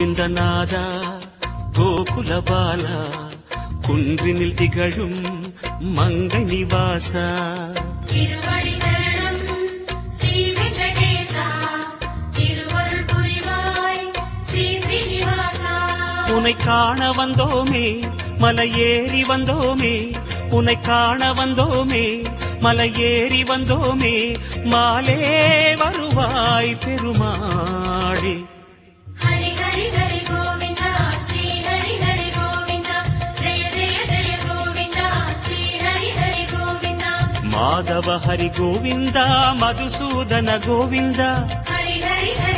கோவிந்தநாதா கோகுல பாலா குன்றினில் திகழும் மங்கை நிவாசா. திருவடி சரணம் ஸ்ரீ வெங்கடேசா திருவருள் புரிவாய் ஸ்ரீ ஸ்ரீனிவாசா உனை காண வந்தோமே மலை ஏறி வந்தோமே உனை காண வந்தோமே மலை ஏறி வந்தோமே மாலே வருவாய் பெருமாளே. మాధవ హరి గోవింద మధుసూదన గోవింద. హరి హరి హరి